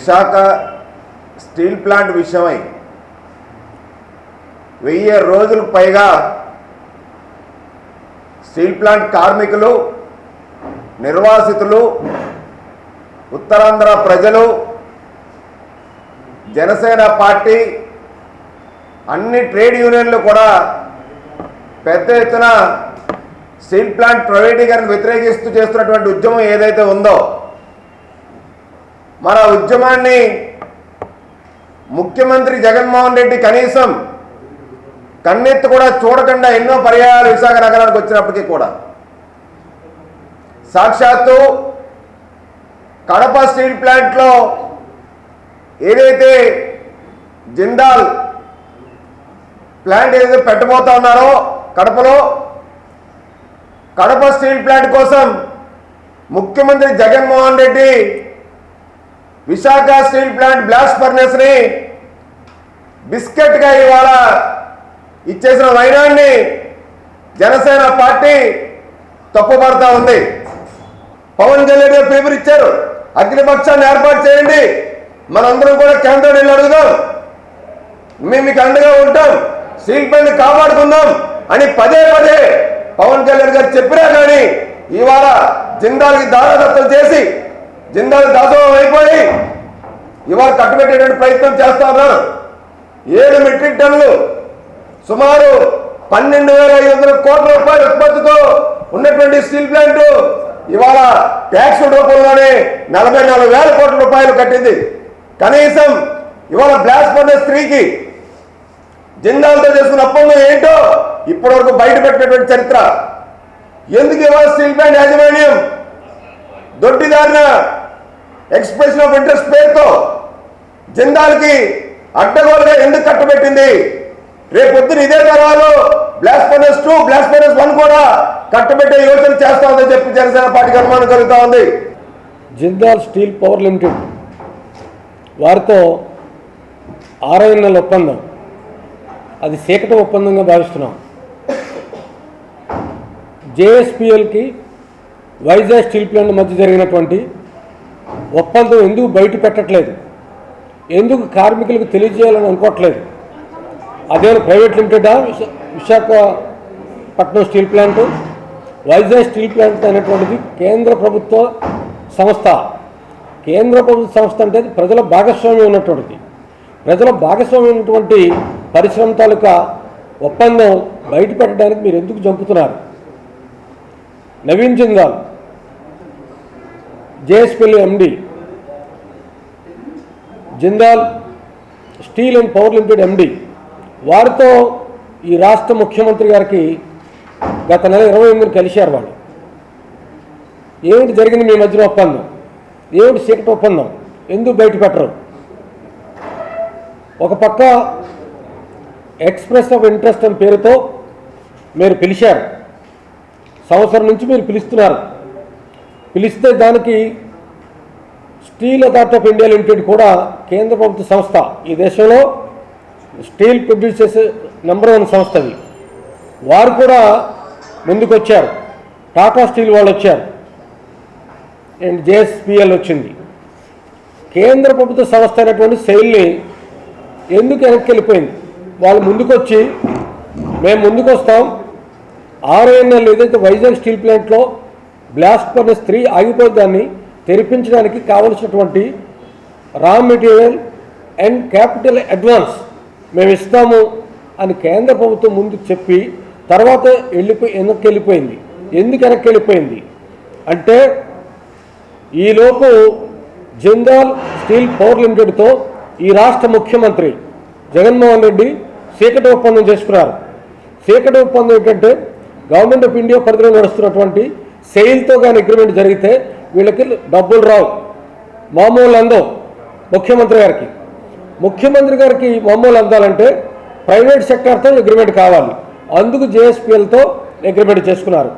Visakha steel plant విషయమై వెయ్యి రోజులకు పైగా స్టీల్ ప్లాంట్ కార్మికులు నిర్వాసితులు ఉత్తరాంధ్ర ప్రజలు జనసేన పార్టీ అన్ని ట్రేడ్ యూనియన్లు కూడా పెద్ద ఎత్తున స్టీల్ ప్లాంట్ ప్రైవేటీకరణ వ్యతిరేకిస్తూ చేస్తున్నటువంటి ఉద్యమం ఏదైతే ఉందో మన ఉద్యమాన్ని ముఖ్యమంత్రి జగన్మోహన్ రెడ్డి కనీసం కన్నెత్తి కూడా చూడకుండా ఎన్నో పర్యాయాలు విశాఖ నగరానికి వచ్చినప్పటికీ కూడా. సాక్షాత్తు కడప స్టీల్ ప్లాంట్లో ఏదైతే జిందాల్ ప్లాంట్ ఏదైతే పెట్టబోతా ఉన్నారో కడపలో కడప స్టీల్ ప్లాంట్ కోసం ముఖ్యమంత్రి Jaganmohan Reddy Visakha steel plant blast ఫర్నెస్ని బిస్కెట్గా ఇవాళ ఇచ్చేసిన వైనాన్ని జనసేన పార్టీ తప్పుపడతా ఉంది. పవన్ కళ్యాణ్ గారు పేపర్ ఇచ్చారు. అగ్నిపక్షాన్ని ఏర్పాటు చేయండి. మనందరం కూడా కేంద్రం వెళ్ళి అడుగుదాం. మేము మీకు అండగా ఉంటాం. స్టీల్ ప్లాంట్ కాపాడుకుందాం అని పదే పదే పవన్ కళ్యాణ్ గారు చెప్పినా కానీ ఇవాళ జిందాల్కి దారదత్తం చేసి జిందాలు దాసోహం అయిపోయి ఇవాళ కట్టుబెట్టేటువంటి ప్రయత్నం చేస్తా ఉన్నారు. ఏడు మెట్రిక్ టన్నులు సుమారు పన్నెండు వేల ఐదు వందల కోట్ల రూపాయల ఉత్పత్తితో ఉన్నటువంటి స్టీల్ ప్లాంట్ ఇవాళ ట్యాక్స్ రూపంలోనే నలభై నాలుగు వేల కోట్ల రూపాయలు కట్టింది. కనీసం ఇవాళ బ్లాస్ట్ పడిన స్త్రీకి జిందాల్తో చేసుకున్న ఒప్పందం ఏంటో ఇప్పటివరకు బయట పెట్టినటువంటి చరిత్ర. ఎందుకు ఇవాళ స్టీల్ ప్లాంట్ యాజమాన్యం? దొడ్డిదారిన ఎక్స్ప్రెషన్ ఆఫ్ ఇంట్రెస్ట్ పేరుతో జిందాల్కి అడ్డగోలుగా ఎందుకు కట్టబెట్టింది? రేపొద్దున ఇదే తరాలు blast furnace two blast furnace one కూడా కట్టబెట్టే యోచన చేస్తా ఉందని చెప్పి జనసేన పార్టీకి అనుమానం కలుగుతా ఉంది. జిందాల్ స్టీల్ పవర్ లిమిటెడ్ వారితో ఆర్ఐఎన్ఎల్ ఒప్పందం. అది సీకట ఒప్పందంగా భావిస్తున్నాం. జేఎస్పిఎల్కి వైజాగ్ స్టీల్ ప్లాంట్ మధ్య జరిగినటువంటి ఒప్పందం ఎందుకు బయట పెట్టట్లేదు? ఎందుకు కార్మికులకు తెలియజేయాలని అనుకోవట్లేదు? అదే ప్రైవేట్ లిమిటెడా? విశా- Visakhapatnam steel plant? Vizag steel plant అనేటువంటిది కేంద్ర ప్రభుత్వ సంస్థ. కేంద్ర ప్రభుత్వ సంస్థ అంటే ప్రజల భాగస్వామ్యం ఉన్నటువంటిది. ప్రజల భాగస్వామ్యం ఉన్నటువంటి పరిశ్రమ తాలూకా ఒప్పందం బయట పెట్టడానికి మీరు ఎందుకు జంపుతున్నారు? Naveen Jindal జేఎస్పల్లి MD Jindal steel and power limited MD వారితో ఈ రాష్ట్ర ముఖ్యమంత్రి గారికి గత నెల ఇరవై ఎనిమిది కలిశారు వాళ్ళు. ఏమిటి జరిగింది మీ మధ్యలో ఒప్పందం? ఏమిటి సీక్రెట్ ఒప్పందం? ఎందుకు బయట పెట్టరు? ఒక పక్క ఎక్స్ప్రెస్ ఆఫ్ ఇంట్రెస్ట్ అని పేరుతో మీరు పిలిచారు. సంవత్సరం నుంచి మీరు పిలుస్తున్నారు. పిలిస్తే దానికి steel authority of India limited కూడా కేంద్ర ప్రభుత్వ సంస్థ ఈ దేశంలో స్టీల్ ప్రొడ్యూస్ చేసే నెంబర్ వన్ సంస్థ అది. వారు కూడా ముందుకు వచ్చారు టాటా స్టీల్ వాళ్ళు వచ్చారు. అండ్ జేఎస్పిఎల్ వచ్చింది. కేంద్ర ప్రభుత్వ సంస్థ అయినటువంటి శైలిని ఎందుకు వెనక్కి వెళ్ళిపోయింది వాళ్ళు ముందుకొచ్చి మేము ముందుకు వస్తాం ఏదైతే వైజాగ్ స్టీల్ ప్లాంట్లో బ్లాస్ట్ ఫర్నెస్ స్త్రీ ఆగిపోతే దాన్ని తెరిపించడానికి కావలసినటువంటి raw material and capital advance మేము ఇస్తాము అని కేంద్ర ప్రభుత్వం ముందు చెప్పి తర్వాత వెళ్ళిపోయి వెనక్కి వెళ్ళిపోయింది. ఎందుకు వెనక్కి వెళ్ళిపోయింది? అంటే ఈలోపు జిందాల్ స్టీల్ పవర్ లిమిటెడ్తో ఈ రాష్ట్ర ముఖ్యమంత్రి జగన్మోహన్ రెడ్డి సీకట ఒప్పందం చేసుకున్నారు. సీకట ఒప్పందం ఏంటంటే గవర్నమెంట్ ఆఫ్ ఇండియా పరిధిలో నడుస్తున్నటువంటి సెయిల్తో కానీ అగ్రిమెంట్ జరిగితే వీళ్ళకి డబ్బులు రావు. మామూలు అందం ముఖ్యమంత్రి గారికి. ముఖ్యమంత్రి గారికి మామూలు అందాలంటే ప్రైవేట్ సెక్టార్తో అగ్రిమెంట్ కావాలి. అందుకు జేఎస్పీఎల్తో అగ్రిమెంట్ చేసుకున్నారు.